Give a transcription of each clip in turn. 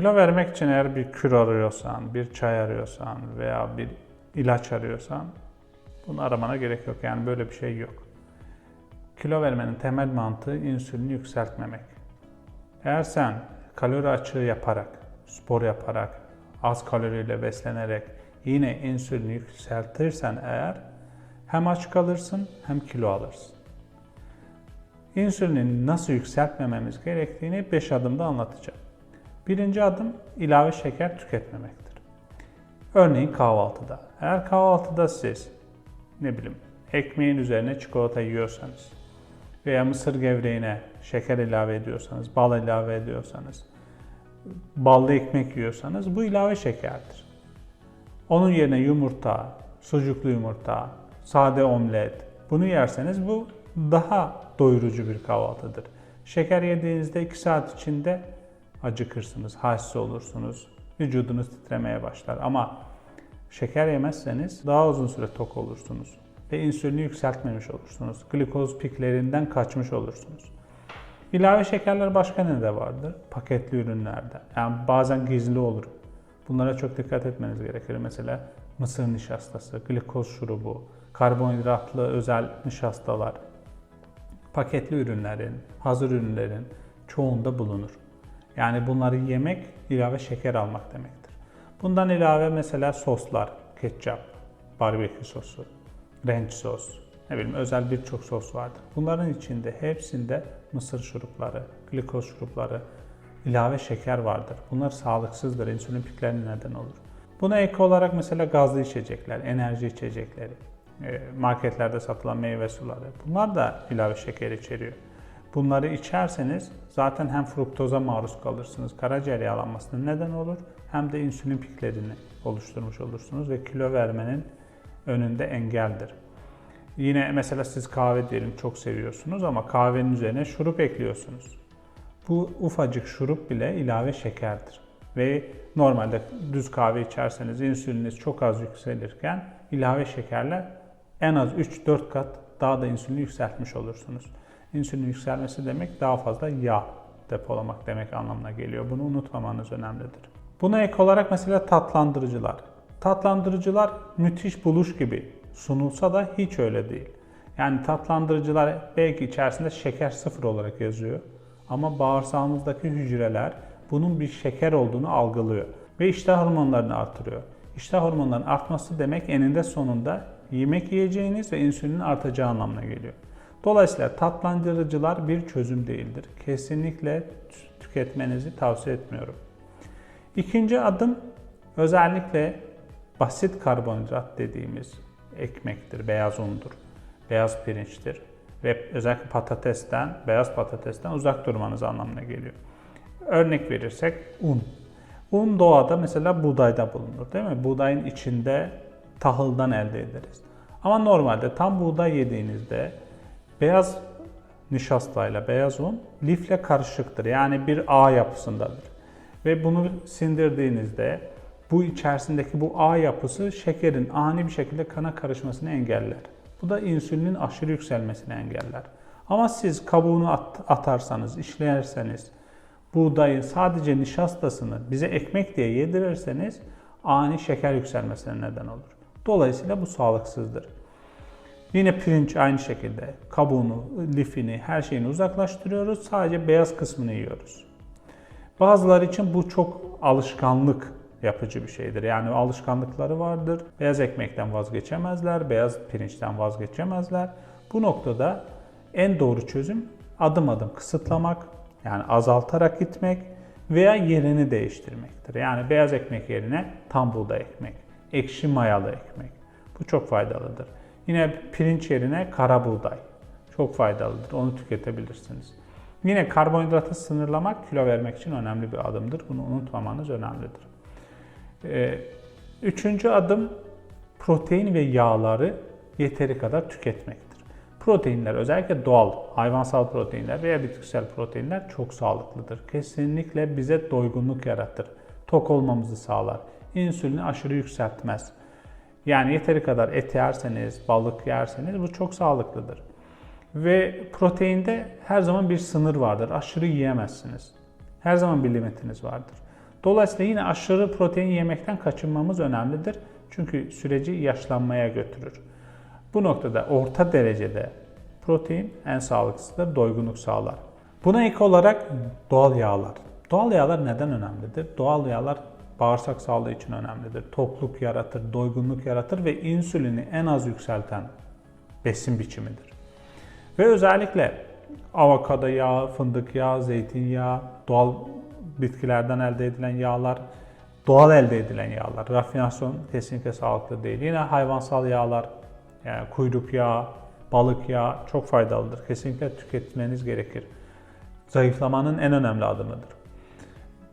Kilo vermek için eğer bir kür arıyorsan, bir çay arıyorsan veya bir ilaç arıyorsan bunu aramana gerek yok. Yani böyle bir şey yok. Kilo vermenin temel mantığı insülini yükseltmemek. Eğer sen kalori açığı yaparak, spor yaparak, az kaloriyle beslenerek yine insülini yükseltirsen eğer hem aç kalırsın hem kilo alırsın. İnsülini nasıl yükseltmememiz gerektiğini 5 adımda anlatacağım. Birinci adım ilave şeker tüketmemektir. Örneğin kahvaltıda. Eğer kahvaltıda siz ne bileyim ekmeğin üzerine çikolata yiyorsanız veya mısır gevreğine şeker ilave ediyorsanız, bal ilave ediyorsanız, ballı ekmek yiyorsanız bu ilave şekerdir. Onun yerine yumurta, sucuklu yumurta, sade omlet bunu yerseniz bu daha doyurucu bir kahvaltıdır. Şeker yediğinizde 2 saat içinde acıkırsınız, halsiz olursunuz, vücudunuz titremeye başlar. Ama şeker yemezseniz daha uzun süre tok olursunuz ve insülini yükseltmemiş olursunuz. Glikoz piklerinden kaçmış olursunuz. İlave şekerler başka ne de vardır? Paketli ürünlerde. Yani bazen gizli olur. Bunlara çok dikkat etmeniz gerekir. Mesela mısır nişastası, glikoz şurubu, karbonhidratlı özel nişastalar, paketli ürünlerin, hazır ürünlerin çoğunda bulunur. Yani bunları yemek ilave şeker almak demektir. Bundan ilave mesela soslar, ketçap, barbekü sosu, ranch sos, ne bileyim özel birçok sos vardır. Bunların içinde hepsinde mısır şurupları, glikoz şurupları, ilave şeker vardır. Bunlar sağlıksızdır, insülin piklerine neden olur. Buna ek olarak mesela gazlı içecekler, enerji içecekleri, e, marketlerde satılan meyve suları. Bunlar da ilave şeker içeriyor. Bunları içerseniz zaten hem fruktoza maruz kalırsınız, karaciğer yağlanmasına neden olur hem de insülin piklerini oluşturmuş olursunuz ve kilo vermenin önünde engeldir. Yine mesela siz kahve diyelim çok seviyorsunuz ama kahvenin üzerine şurup ekliyorsunuz. Bu ufacık şurup bile ilave şekerdir. Ve normalde düz kahve içerseniz insüliniz çok az yükselirken ilave şekerler en az 3-4 kat daha da insülini yükseltmiş olursunuz. İnsülin yükselmesi demek daha fazla yağ depolamak demek anlamına geliyor. Bunu unutmamanız önemlidir. Buna ek olarak mesela tatlandırıcılar. Tatlandırıcılar müthiş buluş gibi sunulsa da hiç öyle değil. Yani tatlandırıcılar belki içerisinde şeker sıfır olarak yazıyor. Ama bağırsağımızdaki hücreler bunun bir şeker olduğunu algılıyor. Ve iştah hormonlarını artırıyor. İştah hormonlarının artması demek eninde sonunda yemek yiyeceğiniz ve insülinin artacağı anlamına geliyor. Dolayısıyla tatlandırıcılar bir çözüm değildir. Kesinlikle tüketmenizi tavsiye etmiyorum. İkinci adım özellikle basit karbonhidrat dediğimiz ekmektir, beyaz undur, beyaz pirinçtir ve özellikle patatesten, beyaz patatesten uzak durmanız anlamına geliyor. Örnek verirsek un. Un doğada mesela buğdayda bulunur değil mi? Buğdayın içinde tahıldan elde ederiz. Ama normalde tam buğday yediğinizde beyaz nişastayla beyaz un lifle karışıktır. Yani bir ağ yapısındadır. Ve bunu sindirdiğinizde bu içerisindeki bu ağ yapısı şekerin ani bir şekilde kana karışmasını engeller. Bu da insülinin aşırı yükselmesini engeller. Ama siz kabuğunu at, atarsanız, işlerseniz, buğdayın sadece nişastasını bize ekmek diye yedirirseniz ani şeker yükselmesine neden olur. Dolayısıyla bu sağlıksızdır. Yine pirinç aynı şekilde kabuğunu, lifini, her şeyini uzaklaştırıyoruz. Sadece beyaz kısmını yiyoruz. Bazıları için bu çok alışkanlık yapıcı bir şeydir. Yani alışkanlıkları vardır. Beyaz ekmekten vazgeçemezler, beyaz pirinçten vazgeçemezler. Bu noktada en doğru çözüm adım adım kısıtlamak, yani azaltarak gitmek veya yerini değiştirmektir. Yani beyaz ekmek yerine tam buğday ekmek, ekşi mayalı ekmek. Bu çok faydalıdır. Yine pirinç yerine kara buğday. Çok faydalıdır. Onu tüketebilirsiniz. Yine karbonhidratı sınırlamak kilo vermek için önemli bir adımdır. Bunu unutmamanız önemlidir. Ee, üçüncü adım protein ve yağları yeteri kadar tüketmektir. Proteinler özellikle doğal hayvansal proteinler veya bitkisel proteinler çok sağlıklıdır. Kesinlikle bize doygunluk yaratır. Tok olmamızı sağlar. İnsülini aşırı yükseltmez. Yani yeteri kadar et yerseniz, balık yerseniz bu çok sağlıklıdır. Ve proteinde her zaman bir sınır vardır. Aşırı yiyemezsiniz. Her zaman bir limitiniz vardır. Dolayısıyla yine aşırı protein yemekten kaçınmamız önemlidir. Çünkü süreci yaşlanmaya götürür. Bu noktada orta derecede protein en sağlıklısıdır, doygunluk sağlar. Buna ek olarak doğal yağlar. Doğal yağlar neden önemlidir? Doğal yağlar bağırsak sağlığı için önemlidir. Tokluk yaratır, doygunluk yaratır ve insülini en az yükselten besin biçimidir. Ve özellikle avokado yağı, fındık yağı, zeytinyağı, doğal bitkilerden elde edilen yağlar, doğal elde edilen yağlar. Rafinasyon kesinlikle sağlıklı değil. Yine hayvansal yağlar, yani kuyruk yağı, balık yağı çok faydalıdır. Kesinlikle tüketmeniz gerekir. Zayıflamanın en önemli adımıdır.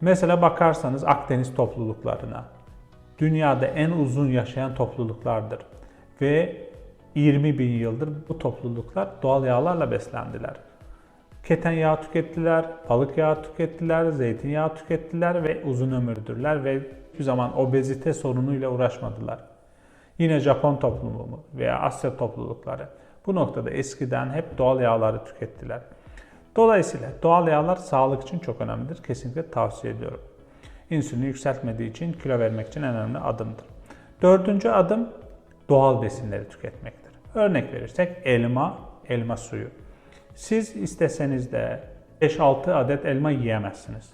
Mesela bakarsanız Akdeniz topluluklarına, dünyada en uzun yaşayan topluluklardır. Ve 20 bin yıldır bu topluluklar doğal yağlarla beslendiler. Keten yağı tükettiler, balık yağı tükettiler, zeytinyağı tükettiler ve uzun ömürdürler ve hiçbir zaman obezite sorunuyla uğraşmadılar. Yine Japon toplumu veya Asya toplulukları bu noktada eskiden hep doğal yağları tükettiler. Dolayısıyla doğal yağlar sağlık için çok önemlidir. Kesinlikle tavsiye ediyorum. İnsülini yükseltmediği için kilo vermek için en önemli adımdır. Dördüncü adım doğal besinleri tüketmektir. Örnek verirsek elma, elma suyu. Siz isteseniz de 5-6 adet elma yiyemezsiniz.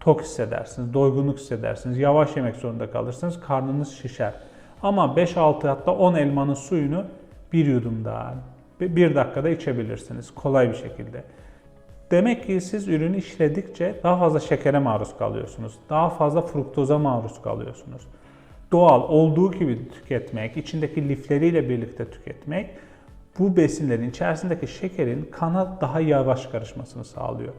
Tok hissedersiniz, doygunluk hissedersiniz, yavaş yemek zorunda kalırsınız, karnınız şişer. Ama 5-6 hatta 10 elmanın suyunu bir yudumda, bir dakikada içebilirsiniz kolay bir şekilde. Demek ki siz ürünü işledikçe daha fazla şekere maruz kalıyorsunuz. Daha fazla fruktoza maruz kalıyorsunuz. Doğal olduğu gibi tüketmek, içindeki lifleriyle birlikte tüketmek bu besinlerin içerisindeki şekerin kana daha yavaş karışmasını sağlıyor.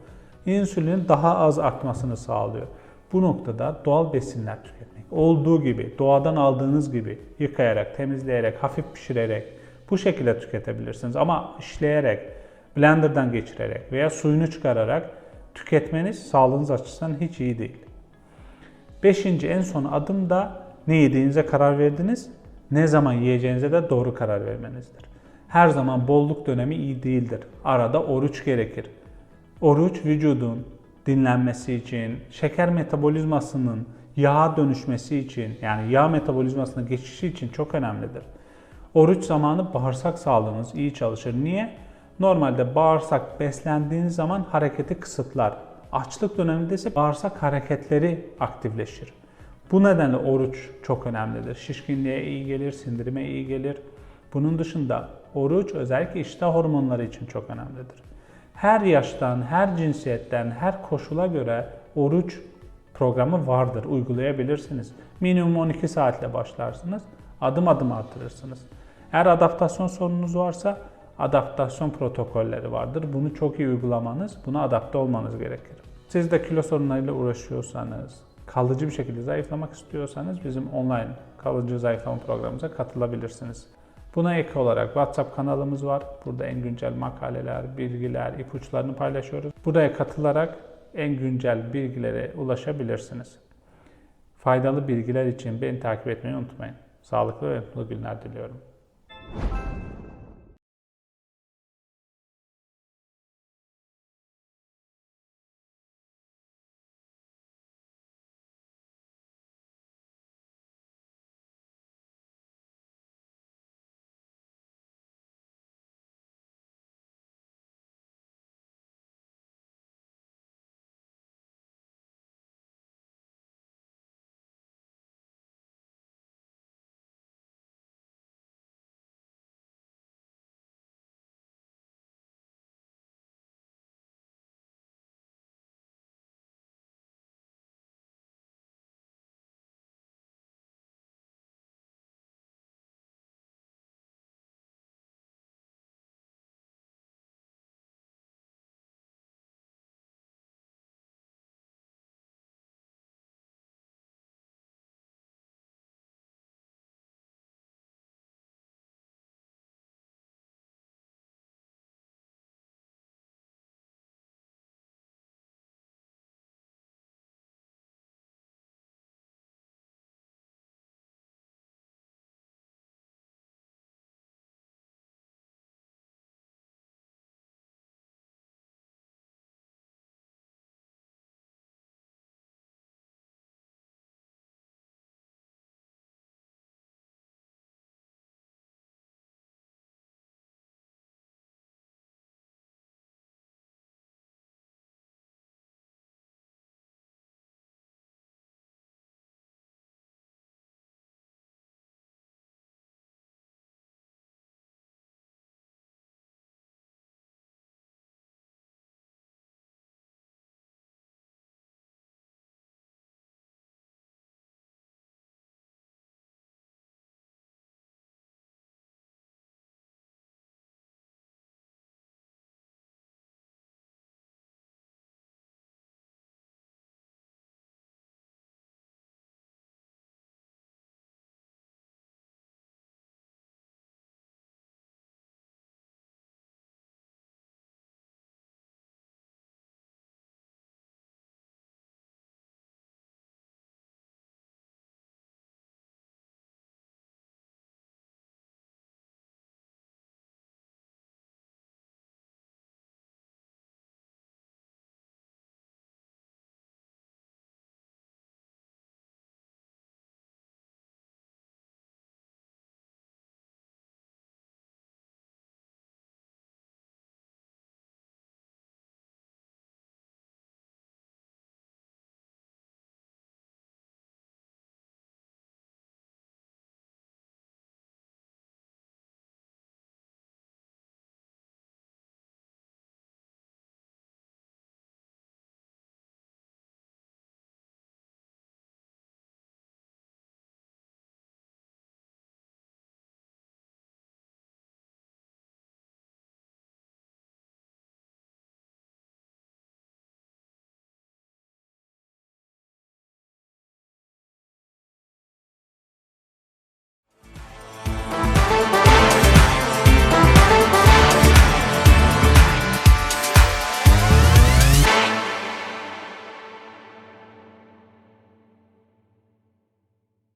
İnsülinin daha az artmasını sağlıyor. Bu noktada doğal besinler tüketmek, olduğu gibi, doğadan aldığınız gibi yıkayarak, temizleyerek, hafif pişirerek bu şekilde tüketebilirsiniz. Ama işleyerek, blenderdan geçirerek veya suyunu çıkararak tüketmeniz sağlığınız açısından hiç iyi değil. Beşinci en son adım da ne yediğinize karar verdiniz, ne zaman yiyeceğinize de doğru karar vermenizdir. Her zaman bolluk dönemi iyi değildir. Arada oruç gerekir. Oruç vücudun dinlenmesi için, şeker metabolizmasının yağa dönüşmesi için, yani yağ metabolizmasına geçişi için çok önemlidir. Oruç zamanı bağırsak sağlığınız iyi çalışır. Niye? Normalde bağırsak beslendiğiniz zaman hareketi kısıtlar. Açlık döneminde ise bağırsak hareketleri aktifleşir. Bu nedenle oruç çok önemlidir. Şişkinliğe iyi gelir, sindirime iyi gelir. Bunun dışında oruç özellikle iştah hormonları için çok önemlidir. Her yaştan, her cinsiyetten, her koşula göre oruç programı vardır. Uygulayabilirsiniz. Minimum 12 saatle başlarsınız. Adım adım artırırsınız. Eğer adaptasyon sorununuz varsa adaptasyon protokolleri vardır. Bunu çok iyi uygulamanız, buna adapte olmanız gerekir. Siz de kilo sorunlarıyla uğraşıyorsanız, kalıcı bir şekilde zayıflamak istiyorsanız bizim online kalıcı zayıflama programımıza katılabilirsiniz. Buna ek olarak WhatsApp kanalımız var. Burada en güncel makaleler, bilgiler, ipuçlarını paylaşıyoruz. Buraya katılarak en güncel bilgilere ulaşabilirsiniz. Faydalı bilgiler için beni takip etmeyi unutmayın. Sağlıklı ve mutlu günler diliyorum.